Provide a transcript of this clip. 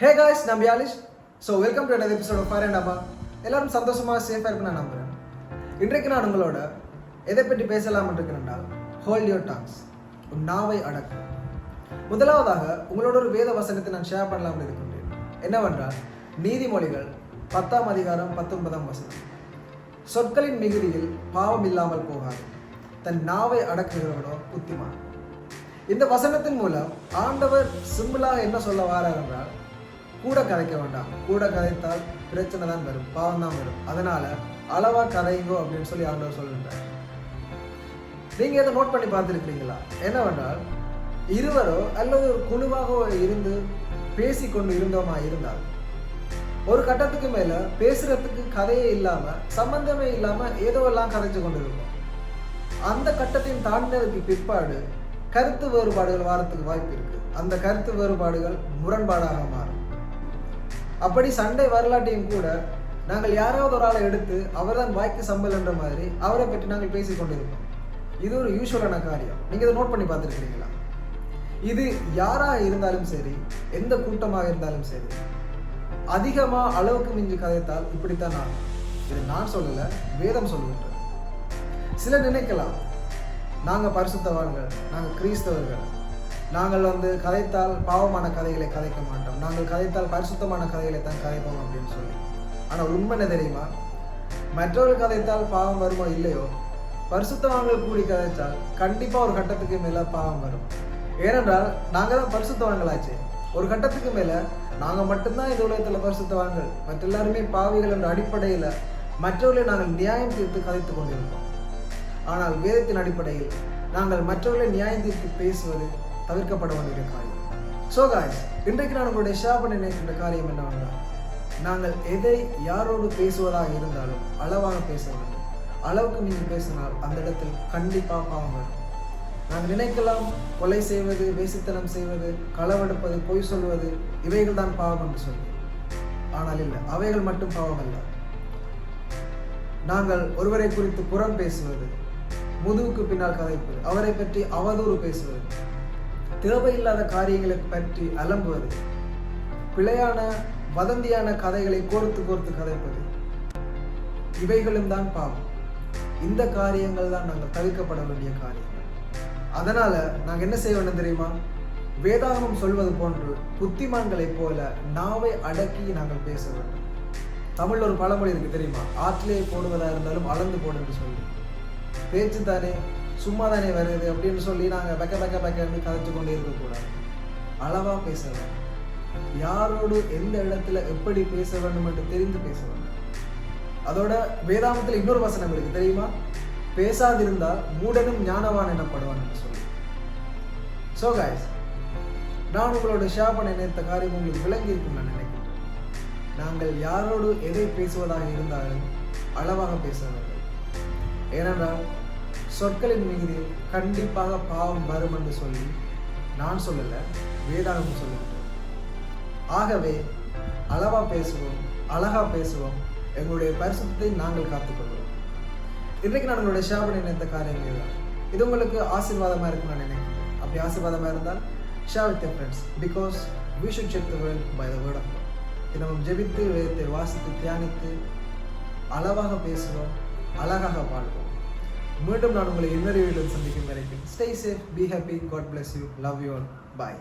ஹே guys நான் Piyalish. So welcome to another episode of and அம்மா எல்லாரும் சந்தோஷமாக சேஃபாக இருக்குன்னு நான் நம்புகிறேன் இன்றைக்கு நான் உங்களோட எதை பற்றி பேசலாம் இருக்கிறேன்டால் ஹோல்ட் யோர் டாங்ஸ் உன் நாவை அடக்கு. முதலாவதாக உங்களோட ஒரு வேத வசனத்தை நான் ஷேர் பண்ணலாம்னு இருக்கின்றேன். என்னவென்றால் நீதிமொழிகள் பத்தாம் அதிகாரம் பத்தொன்பதாம் வசனம். சொற்களின் மிகுதியில் பாவம் இல்லாமல் போகாது. தன் நாவை அடக்குகிறவனோ புத்திமான். இந்த வசனத்தின் மூலம் ஆண்டவர் சிம்பிளாக என்ன சொல்ல வாரார் என்றால் கூட கதைக்க வேண்டாம். கூட கதைத்தால் பிரச்சனை தான் வரும் பாவம் தான் வரும். அதனால அளவா கதைங்கோ அப்படின்னு சொல்லி ஆண்டவர் சொல்லுங்க நீங்க இதை நோட் பண்ணி பார்த்துருக்கீங்களா என்னவென்றால் இருவரோ அல்லது ஒரு குழுவாக இருந்து பேசிக்கொண்டு இருந்தோமா இருந்தால் ஒரு கட்டத்துக்கு மேல பேசுறதுக்கு கதையே இல்லாம சம்பந்தமே இல்லாம ஏதோ எல்லாம் கதைச்சு கொண்டு இருக்கும் அந்த கட்டத்தையும் தாண்டினதுக்கு பிற்பாடு கருத்து வேறுபாடுகள் வாரத்துக்கு வாய்ப்பு இருக்கு அந்த கருத்து வேறுபாடுகள் முரண்பாடாக மாறும். அப்படி சண்டை வரலாட்டையும் கூட நாங்கள் யாராவது ஒரு ஆளை எடுத்து அவர்தான் வாய்க்கு சம்பல் என்ற மாதிரி அவரை பற்றி நாங்கள் பேசிக் கொண்டிருக்கோம் இது ஒரு யூஸ்வலான காரியம். நீங்க இதை நோட் பண்ணி பார்த்துருக்கிறீங்களா? இது யாராக இருந்தாலும் சரி எந்த கூட்டமாக இருந்தாலும் சரி அதிகமா அளவுக்கு மிஞ்சி கதைத்தால் இப்படித்தான் ஆகும். இது நான் சொல்லல வேதம் சொல்லுகின்றது. சில நினைக்கலாம் நாங்கள் பரிசுத்தவான்கள் நாங்கள் கிறிஸ்தவர்கள் நாங்கள் வந்து கதைத்தால் பாவமான கதைகளை கதைக்க மாட்டோம். நாங்கள் கதைத்தால் பரிசுத்தமான கதைகளை தான் கதைப்போம் அப்படின்னு சொல்லி. ஆனால் உண்மை என்ன தெரியுமா? மற்றவர்கள் கதைத்தால் பாவம் வருமோ இல்லையோ? பரிசுத்தவான்கள் கூடி கதைத்தால் கண்டிப்பாக ஒரு கட்டத்துக்கு மேலே பாவம் வரும். ஏனென்றால் நாங்கள் தான் பரிசுத்தவான்களாச்சு. ஒரு கட்டத்துக்கு மேலே நாங்கள் மட்டும்தான் இந்த உலகத்தில் பரிசுத்தவான்கள். மற்ற எல்லாருமே பாவிகள் என்ற அடிப்படையில் மற்றவர்களை நாங்கள் நியாயம் தீர்த்து கதைத்து கொண்டிருக்கோம் ஆனால் வேதத்தின் அடிப்படையில் நாங்கள் மற்றவர்களை நியாயம் தீர்த்து பேசுவது தவிர்க்கப்பட வேண்டிய காரியம். ஸோ காய்ஸ் இன்றைக்கு நான் உங்களுடைய ஷேர் பண்ண நினைக்கின்ற காரியம் என்னவென்றால் நாங்கள் எதை யாரோடு பேசுவதாக இருந்தாலும் அளவாக பேச வேண்டும். அளவுக்கு நீங்கள் பேசினால் அந்த இடத்தில் கண்டிப்பாக பாவம் வரும். நாங்கள் நினைக்கலாம் கொலை செய்வது வேசித்தனம் செய்வது களவெடுப்பது பொய் சொல்வது இவைகள் தான் பாவம் என்று சொல்லி. ஆனால் இல்லை அவைகள் மட்டும் பாவம் அல்ல. நாங்கள் ஒருவரை குறித்து புறம் பேசுவது முதுவுக்கு பின்னால் கதைப்பது அவரை பற்றி அவதூறு பேசுவது தேவையில்லாத காரியங்களை பற்றி அலம்புவது. பிழையான வதந்தியான கதைகளை கோர்த்து கோர்த்து கதைப்பது. இவைகளும் தான் பாவம். இந்த காரியங்கள் தான் நாங்கள் தவிர்க்கப்பட வேண்டிய காரியங்கள். அதனால நாங்கள் என்ன செய்ய வேண்டும் தெரியுமா? வேதாகமம் சொல்வது போன்று புத்திமான்களைப் போல நாவை அடக்கி நாங்கள் பேச வேண்டும். தமிழ் ஒரு பழமொழி இருக்கு தெரியுமா? ஆற்றிலே போடுவதா இருந்தாலும் அளந்து போடு என்று சொல்லி. பேச்சு தானே சும்மா தானே வருது அப்படின்னு சொல்லி நாங்கள் பெக்க பக்க பக்கன்னு கதைச்சு கொண்டே இருக்கக்கூடாது. அளவா பேச வேண்டும். யாரோடு எந்த இடத்துல எப்படி பேச வேண்டும் என்று தெரிந்து பேச வேண்டும். அதோட வேதாமத்தில் இன்னொரு வசனம் இருக்கு தெரியுமா? பேசாதிருந்தால் மூடனும் ஞானவான் எனப்படுவான் என்று சொல்லி. ஸோ காய்ஸ் நான் உங்களோட ஷேர் பண்ண நினைத்த காரியம் உங்களுக்கு விளங்கி இருக்கும் நான் நினைக்கிறேன். நாங்கள் யாரோடு எதை பேசுவதாக இருந்தாலும் அளவாக பேச வேண்டும். ஏனென்றால் சொற்களின் மீது கண்டிப்பாக பாவம் வரும் என்று சொல்லி நான் சொல்லல வேதாகம் சொல்லுகிறேன் ஆகவே அளவா பேசுவோம் அழகா பேசுவோம் எங்களுடைய பரிசுத்தை நாங்கள் காத்துக்கொள்வோம். இன்றைக்கு நான் உங்களுடைய ஷேர் பண்ணி நினைத்த காரியங்கள் தான் இது உங்களுக்கு ஆசீர்வாதமாக இருக்கும் நான் நினைக்கிறேன். அப்படி ஆசீர்வாதமாக இருந்தால் share with friends because we should check the world by the word of தினமும் ஜெபித்து வேதத்தை வாசித்து தியானித்து அளவாக பேசுவோம் அழகாக வாழ்வோம். மீண்டும் நான் உங்களை இன்னொரு வீடியோவில் சந்திக்கும் வரைக்கும் stay safe be happy God bless you love you all bye